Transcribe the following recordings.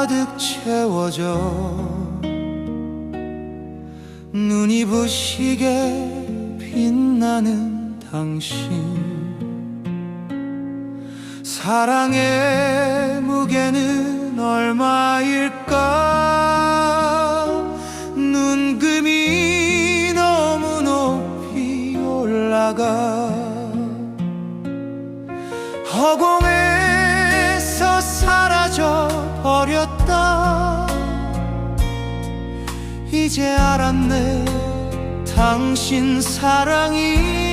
가득 채워져 눈이 부시게 빛나는 당신 사랑의 무게는 얼마일까? 눈금이 너무 높이 올라가 허공 이제 알았네. 당신 사랑이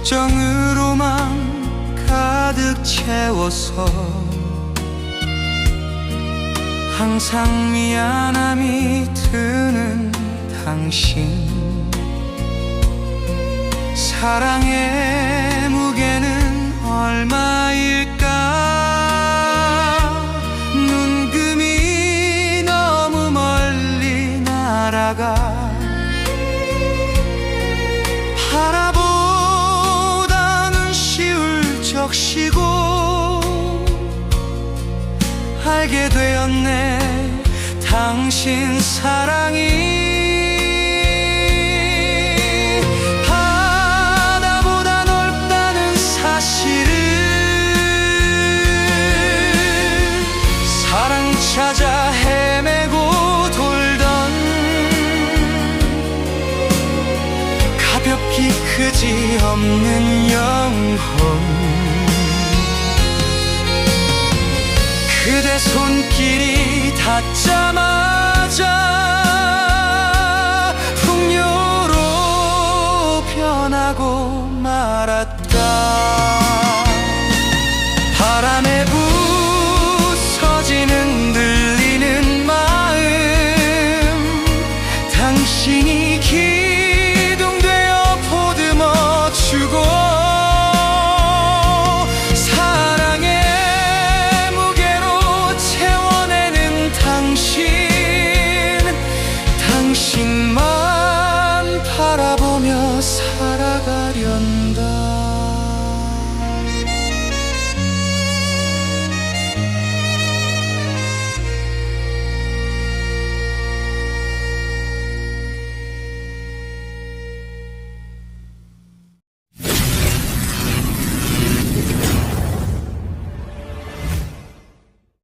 걱정으로만 가득 채워서 항상 미안함이 드는 당신. 사랑의 무게는 얼마일까? 눈금이 너무 멀리 날아가 적시고 알게 되었네. 당신 사랑이 찾아 헤매고 돌던 가볍기 크지 없는 영혼 손길이 닿자마자 us high.